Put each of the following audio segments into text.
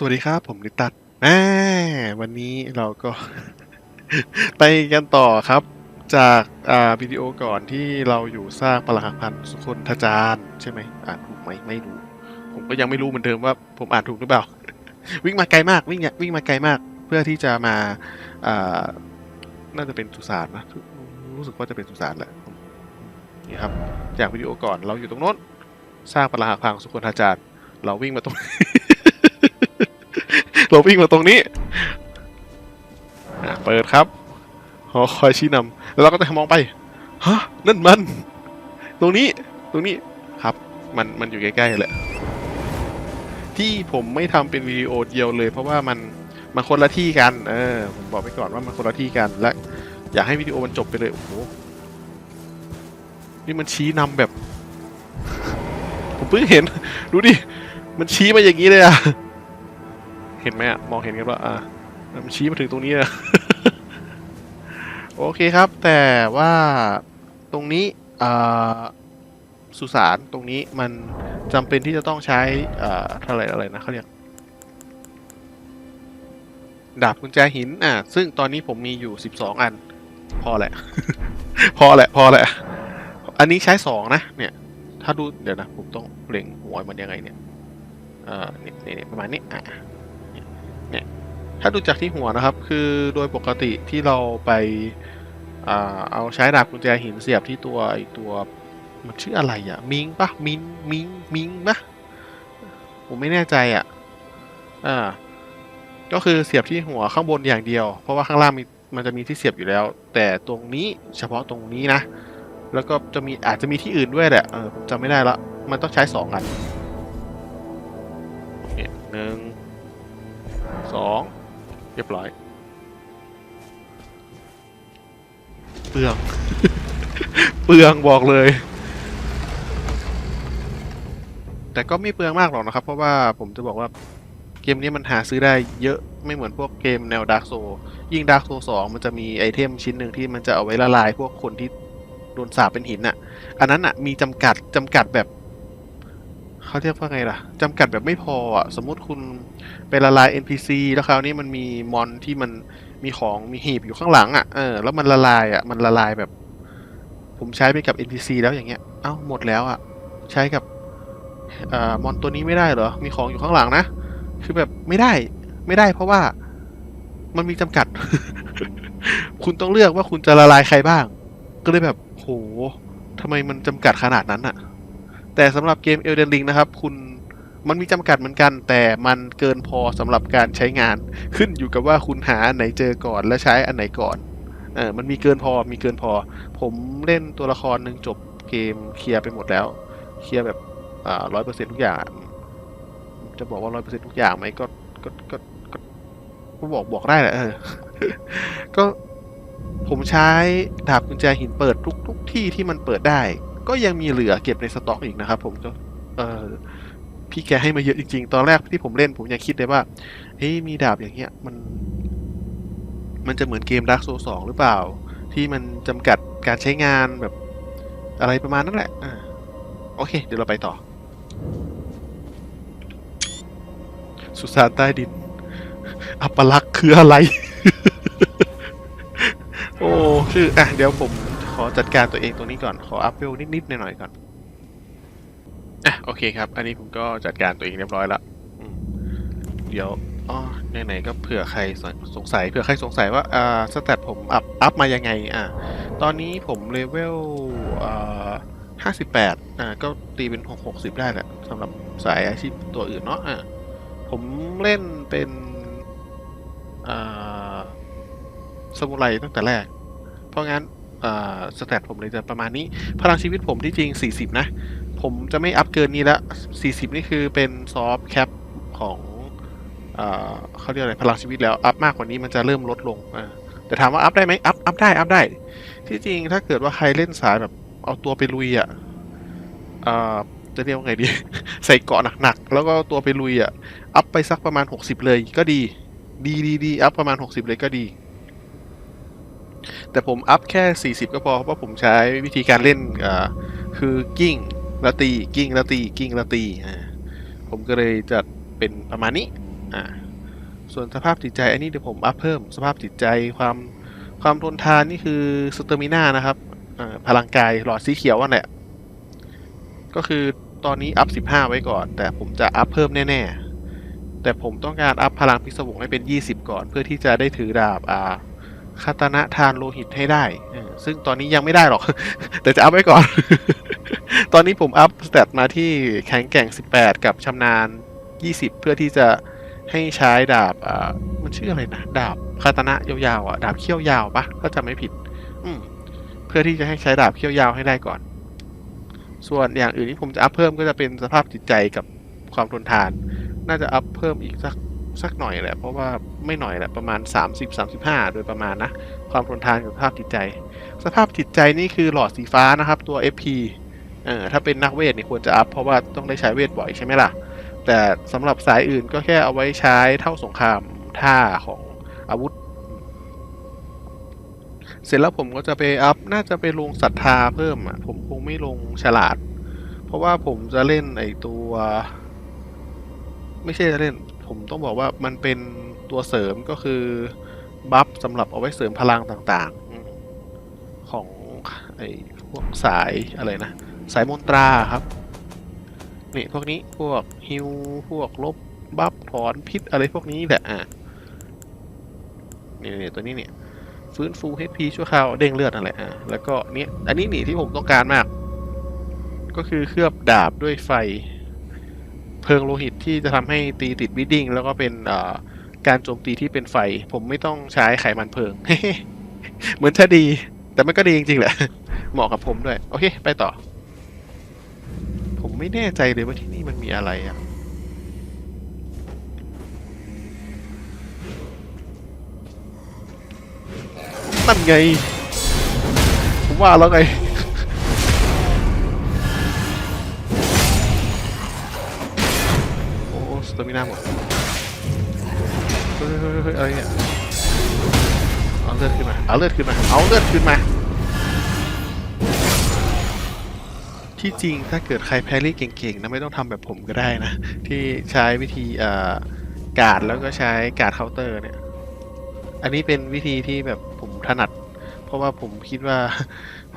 สวัสดีครับ ผมนิตัดแหมวันนี้เราก็ ไปกันต่อครับ จากอ่าวิดีโอก่อนที่เราอยู่สร้างปรักหักพันธ์สุคนทจารใช่ไหมอ่านถูกไหมไม่รู้ผมก็ยังไม่รู้เหมือนเดิมว่า ผมอ่านถูกหรือเปล่า วิ่งมาไกลมากวิ่งเนี่ยวิ่งมาไกลมาก เพื่อที่จะมาอ่าน่าจะเป็นสุสานนะรู้สึกว่าจะเป็นสุสานแหละนี่ครับ จากวิดีโอก่อนเราอยู่ตรงโน้นสร้างปรักหักพังสุคนทจารเราวิ่งมาตรง เราวิ่งมาตรงนี้เปิดครับหอคอยชี้นำแล้วเราก็จะมองไปฮะนั่นมัน ตรงนี้ตรงนี้ครับ มันมันอยู่ใกล้ๆแหละที่ผมไม่ทำเป็นวิดีโอเดียวเลย เพราะว่ามันมันคนละที่กันเออผมบอกไปก่อนว่ามันคนละที่กันและอยากให้วิดีโอมันจบไปเลยโอ้โหนี่มันชี้นำแบบ ผมเพิ่งเห็น ดูดิ มันชี้มาอย่างนี้เลยอะ เห็นไหมอะมองเห็นกันว่าอ่ามันชี้มาถึงตรงนี้นะโอเคครับ แต่ว่าตรงนี้อ่าสุสานตรงนี้มันจำเป็นที่จะต้องใช้อ่าเท่าไรอะไรนะเขาเรียกดาบกุญแจหิน อะ ซึ่งตอนนี้ผมมีอยู่สิบสองอัน พอแหละ พอแหละ พอแหละ อันนี้ใช้สองนะ เนี่ย ถ้าดู เดี๋ยวนะ ผมต้องเล็งหัวมันยังไงเนี่ย เอ่อเนี่ยเนี่ยเนี่ยประมาณนี้ อะ เนี่ย ถ้าดูจากที่หัวนะครับ คือโดยปกติที่เราไปเอาใช้ดาบกุญแจหินเสียบที่ตัวไอตัวมันชื่ออะไรอะ่ะมิงปะมิงมิงมิงปะผมไม่แน่ใจอะ่ะอ่าก็คือเสียบที่หัวข้างบนอย่างเดียว เพราะว่าข้างล่างมีมันจะมีที่เสียบอยู่แล้ว แต่ตรงนี้เฉพาะตรงนี้นะ แล้วก็จะมีอาจจะมีที่อื่นด้วยแหละเออผมจำไม่ได้ละมันต้องใช้สองอันเนี่ยหนึ่ง สองเรียบร้อยเปลือง เปลืองบอกเลย แต่ก็ไม่เปลืองมากหรอกนะครับ เพราะว่าผมจะบอกว่าเกมนี้มันหาซื้อได้เยอะไม่เหมือนพวกเกมแนวดาร์กโซยิ่งดาร์กโซสองมันจะมีไอเทมชิ้นหนึ่งที่มันจะเอาไว้ละลายพวกคนที่โดนสาปเป็นหินอะ อันนั้นอะมีจำกัดจำกัดแบบ เขาเรียกว่าไงล่ะจำกัดแบบไม่พออะสมมุติคุณไปละลาย NPC แล้วคราวนี้มันมีมอนที่มันมีของมีหีบอยู่ข้างหลังอะเออแล้วมันละลายอะมันละลายแบบ ผมใช้ไปกับ NPC แล้วอย่างเงี้ยเอ้าหมดแล้วอะ ใช้กับอ่ามอนตัวนี้ไม่ได้เหรอมีของอยู่ข้างหลังนะคือแบบไม่ได้ไม่ได้เพราะว่ามันมีจำกัด คุณต้องเลือกว่าคุณจะละลายใครบ้าง ก็เลยแบบโหทำไมมันจำกัดขนาดนั้นอะ แต่สำหรับเกม Elden Ring นะครับ คุณมันมีจำกัดเหมือนกัน แต่มันเกินพอสำหรับการใช้งาน ขึ้นอยู่กับว่าคุณหาอันไหนเจอก่อนและใช้อันไหนก่อนเออมันมีเกินพอมีเกินพอ ผมเล่นตัวละครหนึ่งจบเกมเคลียร์ไปหมดแล้ว เคลียร์แบบอ่าร้อยเปอร์เซ็นต์ทุกอย่าง จะบอกว่าร้อยเปอร์เซ็นต์ทุกอย่างไหมก็ก็ก็ก็ก็บอกบอกได้แหละเออ ก็ผมใช้ดาบกุญแจหินเปิดทุกทุกที่ที่มันเปิดได้ ก็ยังมีเหลือเก็บในสต็อกอีกนะครับผมก็เออพี่แกให้มาเยอะจริงๆ ตอนแรกที่ผมเล่นผมยังคิดเลยว่า เฮ้ยมีดาบอย่างเงี้ยมัน มันจะเหมือนเกม Dark Souls 2หรือเปล่า ที่มันจำกัดการใช้งานแบบอะไรประมาณนั้นแหละอ่าโอเค เดี๋ยวเราไปต่อ สุสานใต้ดิน อัปลักษ์คืออะไร โอ้คืออะ เดี๋ยวผม อจัดการตัวเองตรงนี้ก่อน ขออัพเวลนิดๆหน่อยๆก่อน อะโอเคครับ อันนี้ผมก็จัดการตัวเองเรียบร้อยละอืมเดี๋ยวอ๋อไหนๆก็เผื่อใครสสงสัยเผื่อใครสงสัยว่าอ่าสแตทผมอัพอัพมายังไงอะตอนนี้ผมเลเวลอ่าห้าสิบแปดอ่าก็ตีเป็นหกหกสิบได้แหละสำหรับสายอาชีพตัวอื่นเนาะอะผมเล่นเป็นอ่าสมุไรตั้งแต่แรก เพราะงั้นอ่า สแตทผมเลยจะประมาณนี้ พลังชีวิตผมที่จริง 40 นะ ผมจะไม่อัพเกินนี้ละ 40 นี่คือเป็นซอฟแคปของเอเขาเรียกอะไรพลังชีวิตแล้ว อัพมากกว่านี้มันจะเริ่มลดลงแต่ถามว่าอัพได้ไหมอัพอัพได้อัพได้ ที่จริงถ้าเกิดว่าใครเล่นสายแบบเอาตัวไปลุยอะอ่าจะเรียกว่าไงดี ใส่เกาะหนักๆ แล้วก็ตัวไปลุยอะ อัพไปสักประมาณ 60 เลยก็ดี ดีดีดีอัพประมาณ 60 เลยก็ดี แต่ผมอัพแค่ 40 ก็พอเพราะผมใช้วิธีการเล่นคือกิ้งแล้วตีกิ้งแล้วตีกิ้งแล้วตีผมก็เลยจะเป็นประมาณนี้อ่าส่วนสภาพจิตใจอันนี้เดี๋ยวผมอัพเพิ่มสภาพจิตใจความความทนทานนี่คือสเตอร์มิน่านะครับพลังกายหลอดสีเขียวนั่นแหละ ก็คือตอนนี้อัพ 15 ไว้ก่อน แต่ผมจะอัพเพิ่มแน่ๆ แต่ผมต้องการอัพพลังพิศวงให้เป็น 20 ก่อน เพื่อที่จะได้ถือดาบอ่า คาตนะทานโลหิตให้ได้ ซึ่งตอนนี้ยังไม่ได้หรอก แต่จะอัพไว้ก่อน ตอนนี้ผมอัพสเตตมาที่แข็งแกร่ง 18 กับชำนาญ 20 เพื่อที่จะให้ใช้ดาบอ่ามันชื่ออะไรนะ ดาบคาตนะยาวๆอะ ดาบเขี้ยวยาวปะถ้าจำไม่ผิด อืม เพื่อที่จะให้ใช้ดาบเขี้ยวยาวให้ได้ก่อน ส่วนอย่างอื่นที่ผมจะอัพเพิ่มก็จะเป็นสภาพจิตใจกับความทนทาน น่าจะอัพเพิ่มอีกสัก สักหน่อยแหละ เพราะว่าไม่หน่อยแหละประมาณ 30-35 โดยประมาณนะ ความทนทานกับสภาพจิตใจ สภาพจิตใจนี่คือหลอดสีฟ้านะครับตัว FP เออถ้าเป็นนักเวทเนี่ยควรจะอัพเพราะว่าต้องได้ใช้เวทบ่อยใช่ไหมล่ะ แต่สำหรับสายอื่นก็แค่เอาไว้ใช้เท่าสงครามท่าของอาวุธ เสร็จแล้วผมก็จะไปอัพน่าจะไปลงศรัทธาเพิ่มอะผมคงไม่ลงฉลาด เพราะว่าผมจะเล่นไอตัว ไม่ใช่จะเล่น ผมต้องบอกว่ามันเป็นตัวเสริมก็คือบัฟสำหรับเอาไว้เสริมพลังต่างๆ ของไอ้พวกสายอะไรนะ สายมนตราครับ นี่พวกนี้พวกฮิวพวกลบบัฟถอนพิษอะไรพวกนี้แหละอะนี่นี่ตัวนี้เนี่ยฟื้นฟู HP ชั่วคราวเด้งเลือดนั่นแหละอะแล้วก็เนี้ยอันนี้หนีที่ผมต้องการมาก ก็คือเคลือบดาบด้วยไฟ เพลิงโลหิตที่จะทำให้ตีติดวิดดิ้งแล้วก็เป็นเอ่อการโจมตีที่เป็นไฟ ผมไม่ต้องใช้ไขมันเพลิง เหมือนจะดี แต่มันก็ดีจริงๆแหละ เหมาะกับผมด้วย โอเค ไปต่อ ผมไม่แน่ใจเลยว่าที่นี่มันมีอะไรอะนั่นไง ผมว่าแล้วไง ตมิน่าหมดเฮ้ยเฮ้ยเฮ้ยอะไรเนี่ยเอาเลือดขึ้นมาเอาเลือดขึ้นมาเอาเลือดขึ้นมา ที่จริงถ้าเกิดใครแพรี่เก่งๆนะไม่ต้องทำแบบผมก็ได้นะ ที่ใช้วิธีอ่อการ์ดแล้วก็ใช้การ์ดเคาน์เตอร์เนี่ย อันนี้เป็นวิธีที่แบบผมถนัด เพราะว่าผมคิดว่า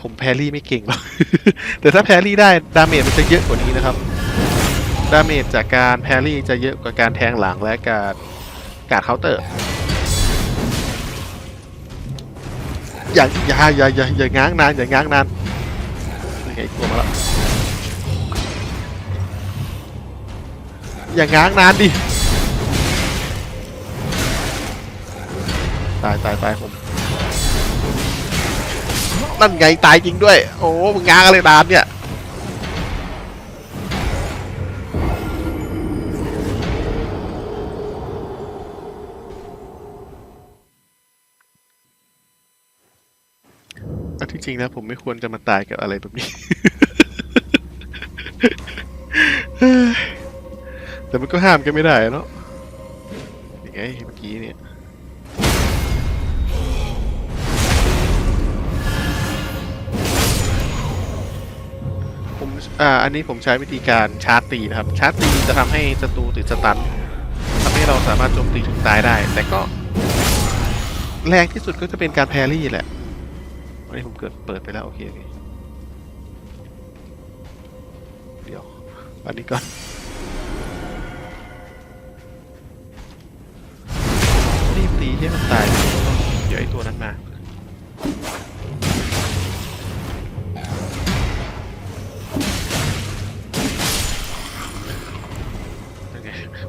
ผมแพรี่ไม่เก่งหรอกแต่ถ้าแพรรี่ได้ดาเมจมันจะเยอะกว่านี้นะครับ ดาเมจจากการแพรี่จะเยอะกว่าการแทงหลังและการการเคาน์เตอร์ อย่าอย่าอย่าอย่าอย่าง้างนานอย่าง้างนานนี่ไงกตัวมาแล้วอย่างง้างนานดิ ตายตายตายผม นั่นไงตายจริงด้วย โอ้มึงง้างอะไรนานเนี่ย ริงนะผมไม่ควรจะมาตายกับอะไรแบบนี้ แต่มันก็ห้ามกันไม่ได้เนาะยังไงเมื่อกี้เนี่ยผมอ่าอันนี้ผมใช้วิธีการชาร์จตีนะครับ ชาร์จตีจะทำให้ศัตรูติดสตันทำให้เราสามารถโจมตีถึงตายได้ แต่ก็แรงที่สุดก็จะเป็นการแพรรี่แหละ อันนี้ผมเกิดเปิดไปแล้ว โอเคโอเคเดี๋ยว อันนี้ก่อนรีบตีให้มันตายเดี๋ยวไอ้ตัวนั้นมา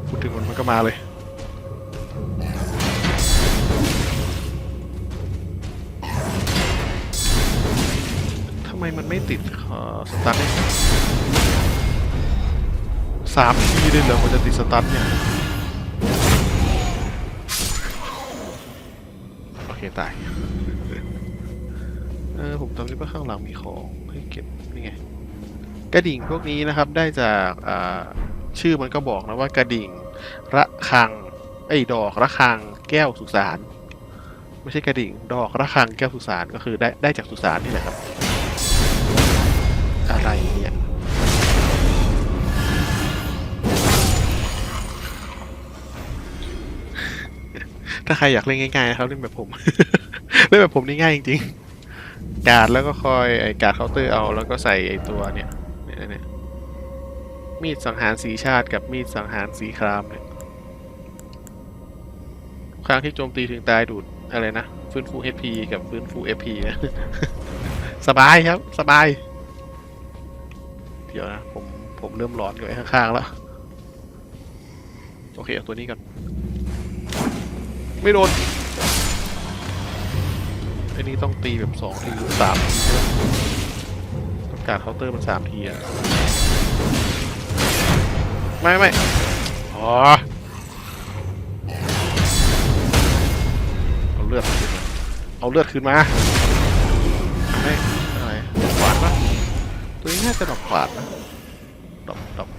พูดถึงมันมันก็มาเลย ติดเอ่อสตาร์ทได้สามทีเลยเหรอมันจะติดสตาร์ทเนี่ย โอเค ตาย เออ ผมจำได้ว่าข้างหลังมีของให้เก็บ นี่ไง กระดิ่งพวกนี้นะครับได้จากชื่อมันก็บอกนะว่ากระดิ่ง ระฆัง ไอ้ดอกระฆังแก้วสุสานไม่ใช่กระดิ่ง ดอกระฆังแก้วสุสานก็คือได้ได้จากสุสานนี่แหละครับ ถ้าใครอยากเล่นง่ายๆนะครับเล่นแบบผม เล่นแบบผมนี่ง่ายจริงๆการ์ดแล้วก็คอยไอ้การ์ดเคาน์เตอร์เอาแล้วก็ใส่ไอ้ตัวเนี่ยเนี่ยเนี่ยมีดสังหารสีชาติกับมีดสังหารสีครามเนี่ยครั้งที่โจมตีถึงตายดูดอะไรนะฟื้นฟู HP กับฟื้นฟู FP นะสบายครับ สบาย เดี๋ยวนะ ผม ผมเริ่มร้อนกับไอ้ข้างๆแล้ว โอเค เอาตัวนี้ก่อน ไม่โดนไอ้นี่ต้องตีแบบสองทีหรือสามทีต้องการเคาน์เตอร์มันสามทีอะไม่ไม่อ๋อเอาเลือดคืนมาเอาเลือดคืนมาไม่อะไรขวานปะตัวนี้น่าจะดอกขวานนะดอกดอก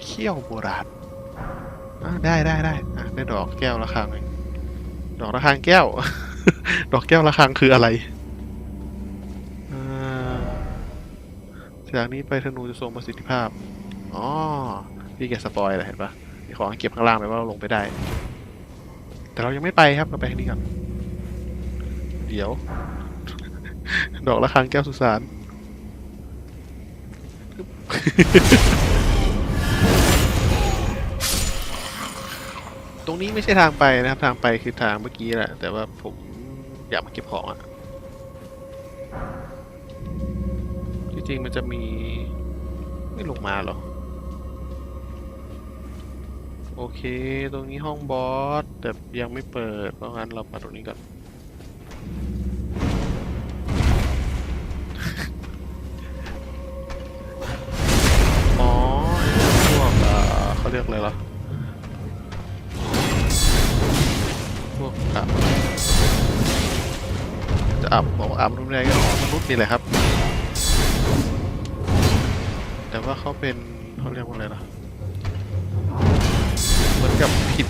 เขี้ยวโบราณ ได้ได้ได้อะได้ดอกแก้วระฆังดอกระฆังแก้ว ดอกแก้วระฆังคืออะไรจากนี้ไปธนูจะทรงประสิทธิภาพ อ๋อ พี่แกสปอยเลยเห็นปะมีของเก็บข้างล่างไปว่าเราลงไปได้ แต่เรายังไม่ไปครับเราไปทางนี้ก่อน เดี๋ยว ดอกระฆังแก้วสุสาน ตรงนี้ไม่ใช่ทางไปนะครับ ทางไปคือทางเมื่อกี้แหละ แต่ว่าผมอยากมาเก็บของอะ่ะจริงๆมันจะมีไม่ลงมาหรอ โอเค ตรงนี้ห้องบอส แต่ยังไม่เปิด เพราะงั้นเรามาตรงนี้ก่อน อับบอกว่าอับรุนแรกก็มนุษย์นี่แหละครับ แต่ว่าเขาเป็นเขาเรียกว่าอะไรล่ะเหมือนกับผิด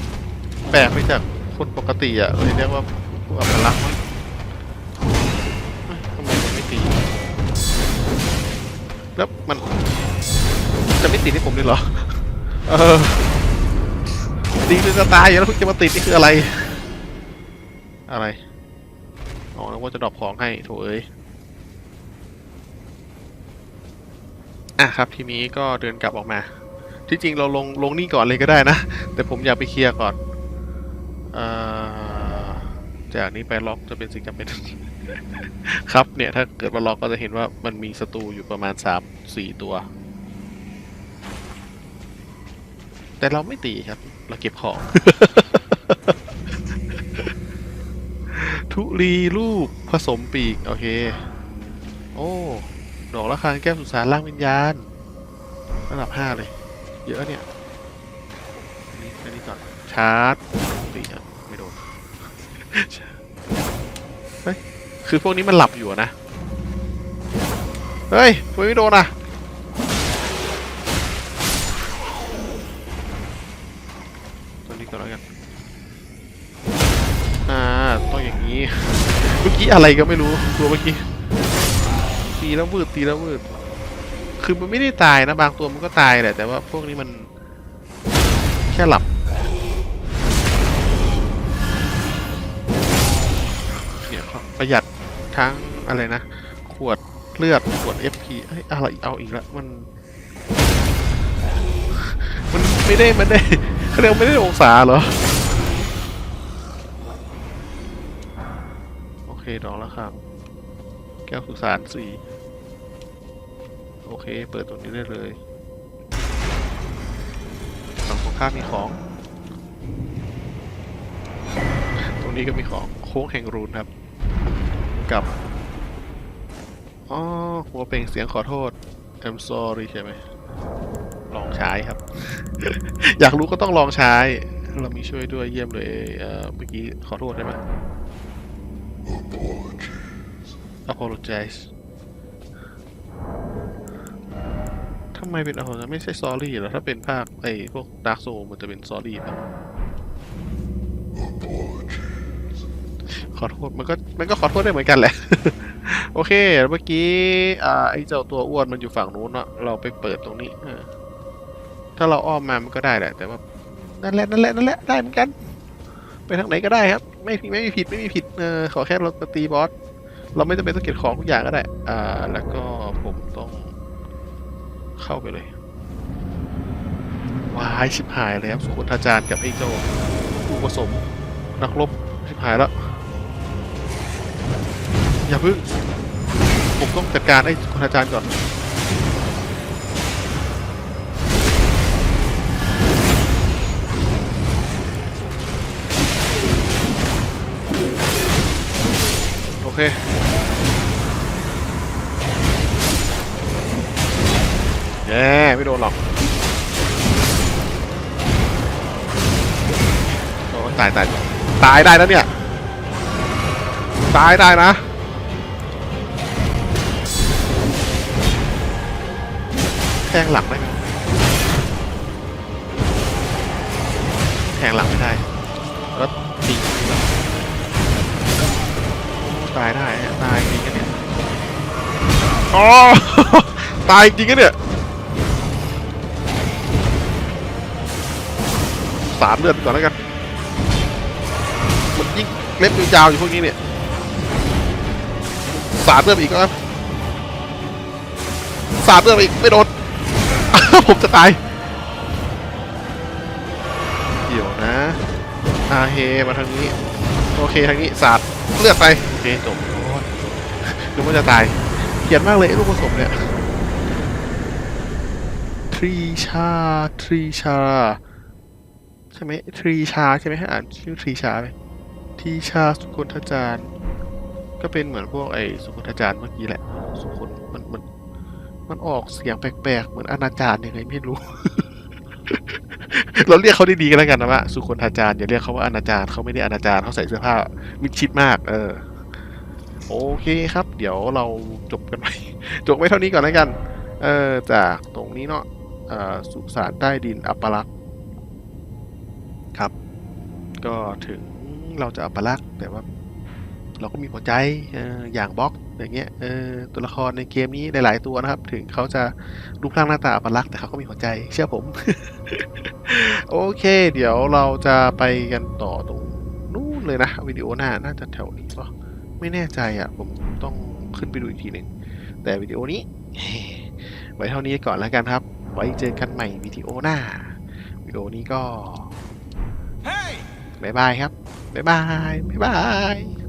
แปลกไปจากคนปกติอะเลยเรียกว่าพวกอัปลักษณ์มั้งเอ้ยทำไมมันไม่ตีแล้วมันจะไม่ติดให้ผมเลยเหรอ เออดีเป็นจะตายอยู่แล้วคุณจะมาติดนี่คืออะไร อะไร กว่าจะดรอปของให้โถเอ้ยอะครับทีนี้ก็เดินกลับออกมา ที่จริงเราลงลงนี่ก่อนเลยก็ได้นะ แต่ผมอยากไปเคลียร์ก่อนเอ่อจากนี้ไปล็อกจะเป็นสิ่งจำเป็น ครับเนี่ยถ้าเกิดว่าล็อกก็จะเห็นว่ามันมีศัตรูอยู่ประมาณสามสี่ตัว แต่เราไม่ตีครับ เราเก็บของ ทุลีลูกผสมปีก โอเค โอ้ ดอกละครังแก้วสุสานล่างวิญญาณ ระดับห้าเลย เยอะเนี่ยอันนี้อันนี้ก่อนชาร์จตีอะไม่โดน เฮ้ย คือพวกนี้มันหลับอยู่นะ เฮ้ยไมไม่โดนอะ อะไรก็ไม่รู้ตัวเมื่อกี้ตีแล้ววืดตีแล้ววืดคือมันไม่ได้ตายนะ บางตัวมันก็ตายแหละแต่ว่าพวกนี้มันแค่หลับเนี่ยประหยัดทั้งอะไรนะ ขวดเลือดขวด FP เอ้ยอะไรเอาอีกแล้วมัน มันไม่ได้มันได้เขาเรียกว่าไม่ได้องศาเหรอ เคดอกแล้วครับแก้วสุสานสีโอเค เปิดตรงนี้ได้เลยฝั่งตรงข้ามมีของ ตรงนี้ก็มีของโค้งแห่งรูนครับ กับอ๋อหัวเปล่งเสียงขอโทษ I'm sorry ใช่ไหม ลองใช้ครับ อยากรู้ก็ต้องลองใช้ เรามีช่วยด้วยเยี่ยมเลยเมื่อกี้ขอโทษได้ไหม apologize ทำไมเป็น apologize ไม่ใช่ sorry เหรอ ถ้าเป็นภาคไอ้พวก dark soul มันจะเป็น sorry ป่ะขอโทษ มันก็ มันก็ขอโทษได้เหมือนกันแหละ โอเค เมื่อกี้ อ่า ไอ้เจ้าตัวอ้วนมันอยู่ฝั่งนู้นเนาะเราไปเปิดตรงนี้เออถ้าเราอ้อมมา มันก็ได้แหละ แต่ว่า นั่นแหละ นั่นแหละ นั่นแหละ ได้เหมือนกัน ไปทางไหนก็ได้ครับ ไม่ไม่มีผิดไม่มีผิดเออขอแค่เราตีบอสเราไม่จำเป็นต้องเก็บของทุกอย่างก็ได้ อ่า แล้วก็ผมต้องเข้าไปเลยวายชิบหายเลยครับสุขุนอาจารย์กับไอ้เจ้าผู้ผสม นักรบชิบหายแล้ว อย่าพึ่ง ผมต้องจัดการไอ้สุขุนอาจารย์ก่อน เคแย่ไม่โดนหรอกโอ้ตายตายตายได้แล้วเนี่ย ตายได้นะแทงหลังได้ไหมแทงหลังไม่ได้ายได้ฮะตายจริงกันเนี่ยอ๋อตายจริงกันเนี่ยสามเลือดก่อนแล้วกันมันยิ่งเล็บยาวอยู่พวกนี้เนี่ยสามเลือดอีกแล้วสามเลือดอีกไม่โดนผมจะตายเดี๋ยวนะอาเฮมาทางนี้ โอเคทางนี้สาดเลือดไป เคจบโอ้ยนึกว่าจะตายเกลียดมากเลยลูกผสมเนี่ยทรีชาทรีชาใช่ไหมทรีชาใช่ไหมให้อ่านชื่อทรีชาไหมทรีชาสุคนทจารย์ก็เป็นเหมือนพวกไอ้สุคนทจารย์เมื่อกี้แหละ สุคนมันมันมันออกเสียงแปลกๆ เหมือนอนาจารยังไงไม่รู้ เราเรียกเขาดีๆกันแล้วกันนะว่าสุคนทจารย์อย่าเรียกเขาว่าอนาจารเขาไม่ได้อนาจารเขาใส่เสื้อผ้ามิดชิดมาก เออ โอเคครับ เดี๋ยวเราจบกันไปจบไว้เท่านี้ก่อนแล้วกัน เออจากตรงนี้เนาะเอ่อสุสานใต้ดินอัปปลักษณ์ครับ ก็ถึงเราจะอัปปลักษณ์แต่ว่าเราก็มีหัวใจเอออย่างบล็อกอย่างเงี้ยเออตัวละครในเกมนี้หลาย ๆ ตัวนะครับ ถึงเขาจะรูปร่างหน้าตาอัปลักษณ์แต่เขาก็มีหัวใจเชื่อผม โอเค เดี๋ยวเราจะไปกันต่อตรงนู้นเลยนะวิดีโอหน้าน่าจะแถวนี้ปะ ไม่แน่ใจอะ ผมต้องขึ้นไปดูอีกทีหนึ่ง แต่วิดีโอนี้ ไว้เท่านี้ก่อนแล้วกันครับ ไว้เจอกันใหม่วิดีโอหน้า วิดีโอนี้ก็ Hey! บ๊ายบายครับ บ๊ายบาย บ๊ายบาย